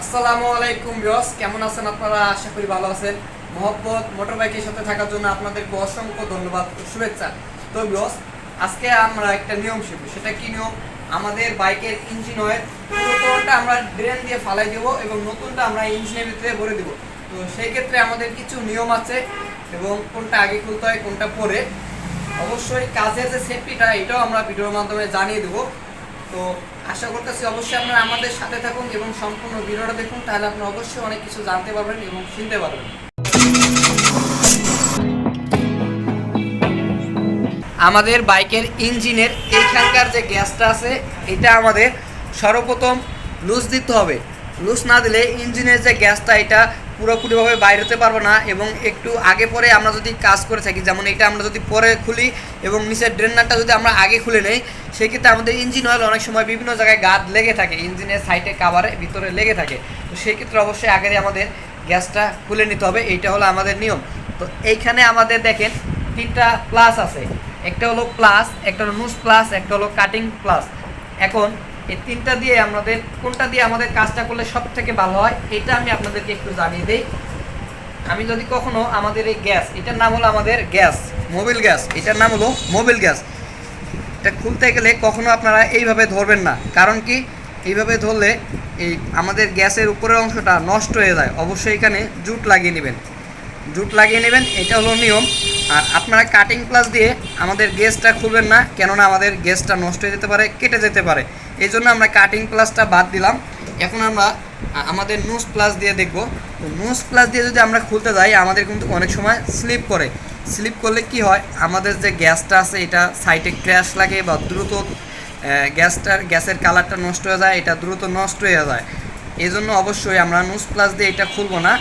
আসসালামু আলাইকুম বিয়স কেমন আছেন আপনারা? আশা করি ভালো আছেন। মোহব্বত মোটর বাইকের সাথে থাকার জন্য আপনাদেরকে অসংখ্য ধন্যবাদ শুভেচ্ছা। তো বিয়স আজকে আমরা একটা নিয়ম শিখব। সেটা কি নিয়ম? আমাদের বাইকের ইঞ্জিন অয়েল পুরোটা আমরা ড্রেন দিয়ে ফালাই দেব এবং নতুনটা আমরা ইঞ্জিনের ভিতরে ভরে দেব। তো সেই ক্ষেত্রে আমাদের কিছু নিয়ম আছে এবং কোনটা আগে খুলতে হয়, কোনটা পরে। অবশ্যই কাজের যে সেফটিটা এটাও আমরা ভিডিওর মাধ্যমে জানিয়ে দেবো। তো আশা করতেছি অবশ্যই আপনারা আমাদের সাথে থাকুন এবং সম্পূর্ণ ভিডিওটা দেখুন, তাহলে আপনি অবশ্যই অনেক কিছু জানতে পারবেন এবং শুনতে পারবেন। আমাদের বাইকের ইঞ্জিনের এইখানকার যে গ্যাসটা আছে, এটা আমাদের সর্বপ্রথম লুজ দিতে হবে। লুজ না দিলে ইঞ্জিনের যে গ্যাসটা, এটা পুরোপুরিভাবে বাইরে হতে পারবে না এবং একটু আগে পরে আমরা যদি কাজ করে থাকি, যেমন এটা আমরা যদি পরে খুলি এবং নিচের ড্রেনারটা যদি আমরা আগে খুলে নেই, সেক্ষেত্রে আমাদের ইঞ্জিন অয়েল অনেক সময় বিভিন্ন জায়গায় গাদ লেগে থাকে, ইঞ্জিনের সাইডে কাভারে ভিতরে লেগে থাকে। তো সেক্ষেত্রে অবশ্যই আগে আমাদের গ্যাসটা খুলে নিতে হবে, এইটা হলো আমাদের নিয়ম। তো এইখানে আমাদের দেখেন তিনটা প্লাস আছে, একটা হলো প্লাস একটা হলো নুস প্লাস একটা হলো কাটিং প্লাস এখন এই তিনটা দিয়ে আমাদের, কোনটা দিয়ে আমাদের কাজটা করলে সব থেকে ভালো হয়, এটা আমি আপনাদেরকে একটু জানিয়ে দিই। আমি যদি কখনো আমাদের এই গ্যাস, এটার নাম হলো আমাদের গ্যাস, মোবিল গ্যাস, এটার নাম হলো মোবিল গ্যাস। এটা খুলতে গেলে কখনো আপনারা এইভাবে ধরবেন না, কারণ কি? এইভাবে ধরলে এই আমাদের গ্যাসের উপরের অংশটা নষ্ট হয়ে যায়, অবশ্যই এখানে জুট লাগিয়ে নেবেন। জুট লাগিয়ে নেবেন, এটা হলো নিয়ম। আর আপনারা কাটিং প্লাস দিয়ে আমাদের গ্যাসটা খুলবেন না, কেননা আমাদের গ্যাসটা নষ্ট হয়ে যেতে পারে, কেটে যেতে পারে। এই জন্য আমরা কাটিং প্লাসটা বাদ দিলাম। এখন আমরা আমাদের নুস প্লাস দিয়ে দেখব। নুস প্লাস দিয়ে যদি আমরা খুলতে যাই, আমাদের কিন্তু অনেক সময় স্লিপ করে। স্লিপ করলে কি হয়? আমাদের যে গ্যাসটা আছে, এটা সাইডে ক্র্যাশ লাগে বা দ্রুত গ্যাসটার, গ্যাসের কালারটা নষ্ট হয়ে যায়, এটা দ্রুত নষ্ট হয়ে যায়। এই জন্য অবশ্যই আমরা নুস প্লাস দিয়ে এটা খুলবো না।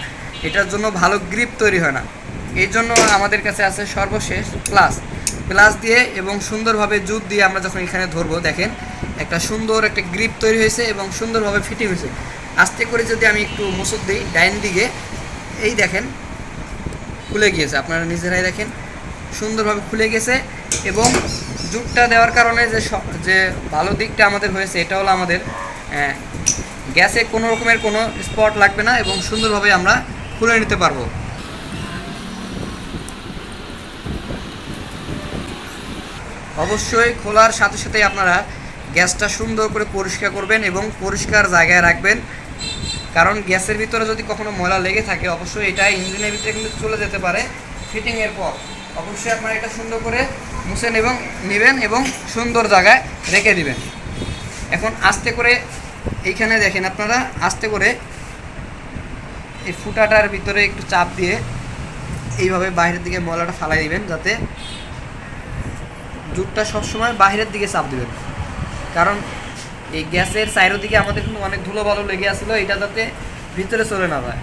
এটার জন্য ভালো গ্রিপ তৈরি হয় না। এই জন্য আমাদের কাছে আছে সর্বশেষ প্লাস প্লাস দিয়ে এবং সুন্দরভাবে জুত দিয়ে আমরা যখন এখানে ধরবো, দেখেন একটা সুন্দর একটা গ্রিপ তৈরি হয়েছে এবং সুন্দরভাবে ফিটিং হয়েছে। আস্তে করে যদি আমি একটু মুসুর দিই, ডাইন দিকে, এই দেখেন, খুলে গিয়েছে। আপনারা নিজেরাই দেখেন, সুন্দরভাবে খুলে গেছে এবং জুটটা দেওয়ার কারণে যে যে ভালো দিকটা আমাদের হয়েছে, এটা হলো আমাদের গ্যাসে কোনো রকমের কোনো স্পট লাগবে না এবং সুন্দরভাবে আমরা খুলে নিতে পারব। অবশ্যই খোলার সাথে সাথে আপনারা গ্যাসটা সুন্দর করে পরিষ্কার করবেন এবং পরিষ্কার জায়গায় রাখবেন। কারণ গ্যাসের ভিতরে যদি কখনো ময়লা লেগে থাকে, অবশ্যই এটা ইঞ্জিনের ভিতরে কিন্তু চলে যেতে পারে ফিটিংয়ের পর। অবশ্যই আপনারা এটা সুন্দর করে মুছেন এবং নেবেন এবং সুন্দর জায়গায় রেখে দিবেন। এখন আস্তে করে এইখানে দেখেন আপনারা, আস্তে করে এই ফুটাটার ভিতরে একটু চাপ দিয়ে এইভাবে বাইরের দিকে ময়লাটা ফালাই দিবেন, যাতে জুটটা সবসময় বাইরের দিকে চাপ দিবেন। কারণ এই গ্যাসের সাইডের দিকে আমাদের কিন্তু অনেক ধুলো ভালো লেগে আসছিল এটা যাতে ভিতরে চলে না যায়।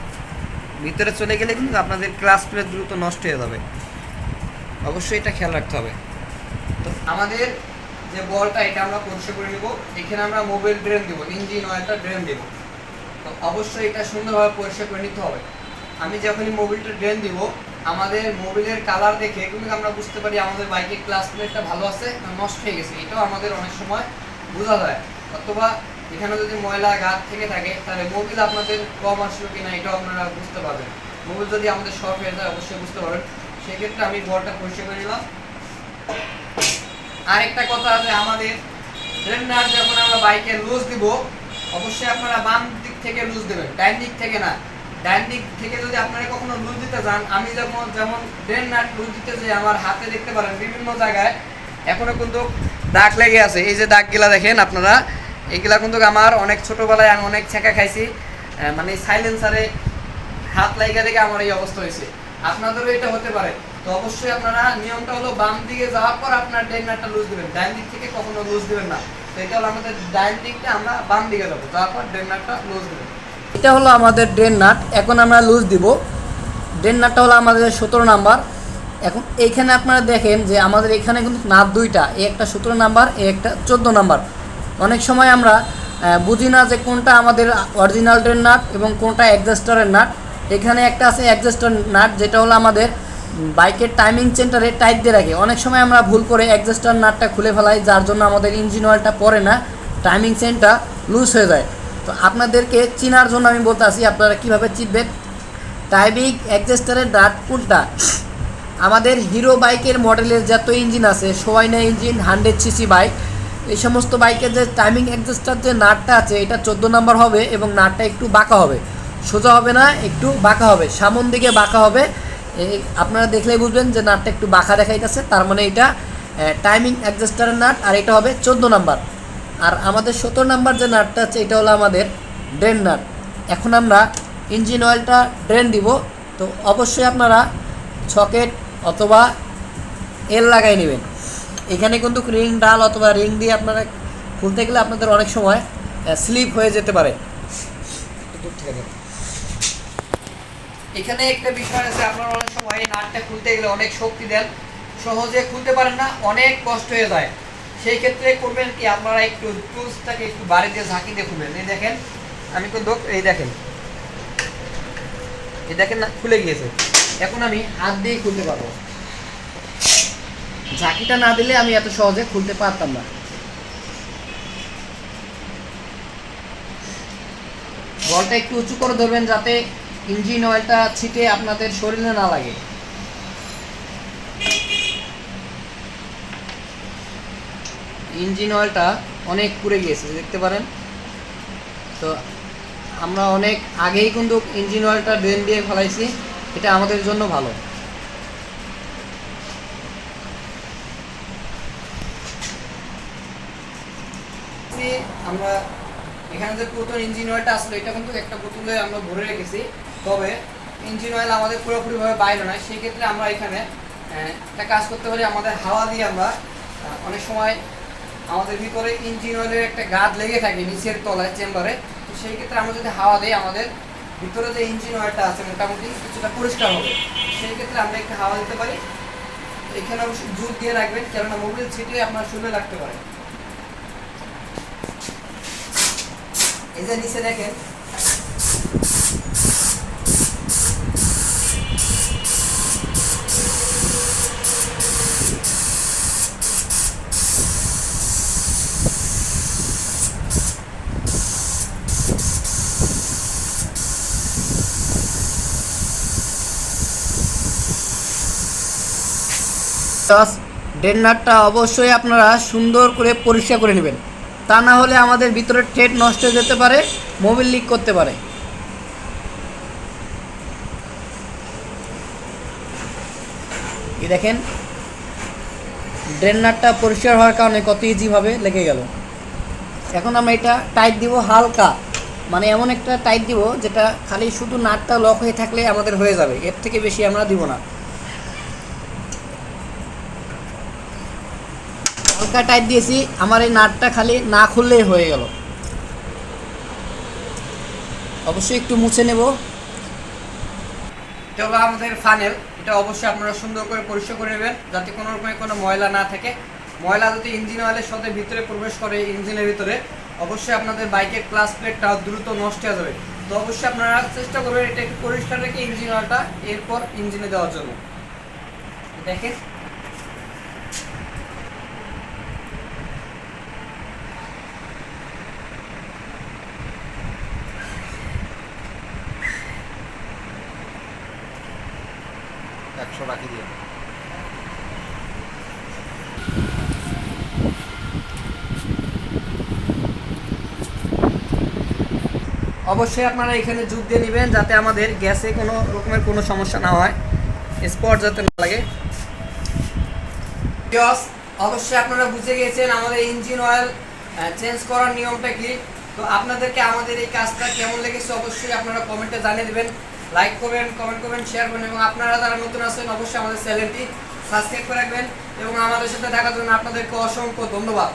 ভিতরে চলে গেলে কিন্তু আপনাদের ক্লাস প্লেট দ্রুত নষ্ট হয়ে যাবে। অবশ্যই এটা খেয়াল রাখতে হবে। তো আমাদের যে বলটা, এটা আমরা পরিষ্কার করে নেব। এখানে আমরা মোবাইল ড্রেন দেবো ইঞ্জিন অয়েলটা ড্রেন দেবো। তো অবশ্যই এটা সুন্দরভাবে পরিষ্কার করে নিতে হবে। আমি যখনই মোবিলটা ড্রেন দিব, আমাদের মোবিলের কালার দেখে কিন্তু আমরা বুঝতে পারি আমাদের বাইকের ক্লাস প্লেটটা ভালো আছে নষ্ট হয়ে গেছে। এটাও আমাদের অনেক সময় বোঝা যায়। অথবা এখানে যদি ময়লা গাছ থেকে থাকে, তাহলে মোবিল আপনাদের কম আসলো কিনা এটাও আপনারা বুঝতে পারবেন। মোবিল যদি আমাদের শর্ট হয়ে যায়, অবশ্যই বুঝতে পারবেন। সেক্ষেত্রে আমি বলটা পরিষ্কার করে নিলাম। আরেকটা কথা আছে আমাদের। ফ্রেম যখন আমরা বাইকে লুজ দিব, অবশ্যই আপনারা বাম দিক থেকে লুজ দেবেন ডাইন দিক থেকে না। ডাইন দিক থেকে যদি আপনারা কখনো লুজ দিতে যান, আমি যেমন যেমন ড্রেন নাট লুজ দিতে যে আমার হাতে দেখতে পারেন, বিভিন্ন জায়গায়, এখনও কিন্তু দাগ লেগে আছে, এই যে দাগগুলা দেখেন আপনারা, এইগুলা কিন্তু আমার অনেক ছোটবেলায় আমি অনেক ছেঁকা খাইছি মানে সাইলেন্সারে হাত লাগা দেখে আমার এই অবস্থা হয়েছে। আপনাদেরও এটা হতে পারে। তো অবশ্যই আপনারা নিয়মটা হলো বাম দিকে যাওয়ার পর আপনার ডাইন নাটটা লুজ দিবেন। ডাইন দিক থেকে কখনো লুজ দিবেন না। তো এটা হলো আমাদের ডাইন দিকটা, আমরা বাম দিকে যাব। যাওয়ার পর ড্রেন নাটটা লুজ দিবেন। এটা হলো আমাদের ড্রেন নাট। এখন আমরা লুজ দিব। ড্রেন নাটটা হলো আমাদের সতেরো নাম্বার। এখন এইখানে আপনারা দেখেন যে আমাদের এখানে কিন্তু নাট দুইটা, এ একটা সতেরো নাম্বার, এ একটা চোদ্দ নাম্বার। অনেক সময় আমরা বুঝি না যে কোনটা আমাদের অরিজিনাল ড্রেন নাট এবং কোনটা অ্যাডজাস্টারের নাট। এখানে একটা আছে অ্যাডজাস্টার নাট, যেটা হলো আমাদের বাইকের টাইমিং সেন্টারে টাইট দিয়ে রাখে। অনেক সময় আমরা ভুল করে অ্যাডজাস্টার নাটটা খুলে ফেলাই, যার জন্য আমাদের ইঞ্জিন অয়েলটা পরে না টাইমিং চেনটা লুজ হয়ে যায়। তো আপনাদেরকে চিনার জন্য আমি বলতে আসি, আপনারা কীভাবে চিনবেন? টাইমিং অ্যাডজাস্টারের নাট কোনটা? আমাদের হিরো বাইকের মডেলের যত ইঞ্জিন আছে, সোয়াইনা engine, hundred C C bike, এই সমস্ত বাইকের যে টাইমিং অ্যাডজাস্টার যে নাটটা আছে, এটা চোদ্দ নাম্বার হবে এবং নাটটা একটু বাঁকা হবে। সোজা হবে না, একটু বাঁকা হবে। সামন দিকে বাঁকা হবে। আপনারা দেখলেই বুঝবেন যে নাটটা একটু বাঁকা দেখাইতেছে। তার মানে এটা টাইমিং অ্যাডজাস্টারের নাট, আর এটা হবে চোদ্দ নাম্বার। আর আমাদের সতেরো নাম্বার যে নাটটা আছে, এটা হলো আমাদের ড্রেন নাট। এখন আমরা ইঞ্জিন অয়েলটা ড্রেন দিব। তো অবশ্যই আপনারা ছকেট অথবা এল লাগাই নেবেন। এখানে কিন্তু রিং ডাল অথবা রিং দিয়ে আপনারা খুলতে গেলে আপনাদের অনেক সময় স্লিপ হয়ে যেতে পারে। এখানে একটা বিষয় আছে, আপনারা অনেক সময় এই নাটটা খুলতে গেলে অনেক শক্তি দেন। সহজে খুলতে পারেন না, অনেক কষ্ট হয়ে যায়। সেই ক্ষেত্রে করবেন কি, আপনারা একটু টুলসটাকে একটু বাড়ি দিয়ে ঝাঁকি দিয়ে খুলবেন। এই দেখেন, আমি কিন্তু এই দেখেন। এই দেখেন না, খুলে গিয়েছে। এখন আমি হাত দিয়ে খুলতে পারব। ঝাঁকিটা না দিলে আমি এত সহজে খুলতে পারতাম না। বলটা একটু উঁচু করে ধরবেন যাতে ইঞ্জিন অয়েলটা ছিটে আপনাদের শরীরে না লাগে। ইঞ্জিন অয়েলটা অনেক পুড়ে গিয়েছে, দেখতে পারেন। তো আমরা অনেক আগেই কিন্তু ইঞ্জিন অয়েলটা ড্রেন দিয়ে ফেলাইছি। এটা আমাদের জন্য ভালো। আমরা, এখানে যে পুরাতন ইঞ্জিন অয়েলটা আসলে, এটা কিন্তু একটা বোতলে আমরা ভরে রেখেছি। তবে ইঞ্জিন অয়েল আমাদের পুরোপুরিভাবে বাইরে নয়। সেই ক্ষেত্রে আমরা এখানে একটা কাজ করতে পারি। আমাদের হাওয়া দিয়ে আমরা অনেক সময় আমাদের ভিতরে ইঞ্জিন অয়েলের একটা গাদ লেগে থাকে নিচের তলায়, চেম্বারে। তো সেই ক্ষেত্রে আমরা যদি হাওয়া দিই, আমাদের ভিতরে যে ইঞ্জিন অয়েলটা আছে, মোটামুটি কিছুটা পরিষ্কার হবে। সেই ক্ষেত্রে আমরা একটু হাওয়া দিতে পারি। এখানে অবশ্যই জুট দিয়ে রাখবেন, কেননা মোবিল ছিটিয়ে আপনার শুনে রাখতে পারে। এই যে নিচে দেখেন ডেন নাটটা অবশ্যই আপনারা সুন্দর করে পরিষ্কার করে নেবেন। তা না হলে আমাদের ভিতরে ট্রেড নষ্ট হয়ে যেতে পারে, মোবিল লিক করতে পারে। দেখেন ড্রেনারটা পরিষ্কার হওয়ার কারণে কত ইজিভাবে লেগে গেল। এখন আমরা এটা টাইট দিব হালকা মানে এমন একটা টাইট দিব যেটা খালি শুধু নাটটা লক হয়ে থাকলে আমাদের হয়ে যাবে, এর থেকে বেশি আমরা দিব না। হালকা টাইট দিয়েছি, আমার এই নাটটা খালি না খুললেই হয়ে গেল। অবশ্যই একটু মুছে নেব। এটা হলো আমাদের ফানেল এটা অবশ্যই আপনারা সুন্দর করে পরিষ্কার করে নেবেন, যাতে কোনো রকমের কোনো ময়লা না থাকে। ময়লা যদি ইঞ্জিন অয়েলের সাথে ভিতরে প্রবেশ করে ইঞ্জিনের ভিতরে, অবশ্যই আপনাদের বাইকের ক্লাস প্লেটটা দ্রুত নষ্ট হয়ে যাবে। তো অবশ্যই আপনারা চেষ্টা করবেন এটা একটু পরিষ্কার রেখে ইঞ্জিন অয়েলটা এরপর ইঞ্জিনে দেওয়ার জন্য। দেখেন। একশো রাখি দিয়ে অবশ্যই আপনারা এখানে যোগ দিয়ে নেবেন যাতে আমাদের গ্যাসে কোনো রকমের কোনো সমস্যা না হয়। স্পট যাতে না লাগে। অবশ্যই আপনারা বুঝে গেছেন আমাদের ইঞ্জিন অয়েল চেঞ্জ করার নিয়মটা কি। তো আপনাদেরকে আমাদের এই কাজটা কেমন লেগেছে অবশ্যই আপনারা কমেন্টে জানিয়ে দেবেন। লাইক করবেন কমেন্ট করবেন শেয়ার করবেন এবং আপনারা যারা নতুন আছেন, অবশ্যই আমাদের চ্যানেলটি সাবস্ক্রাইব করে রাখবেন এবং আমাদের সাথে থাকার জন্য আপনাদেরকে অসংখ্য ধন্যবাদ।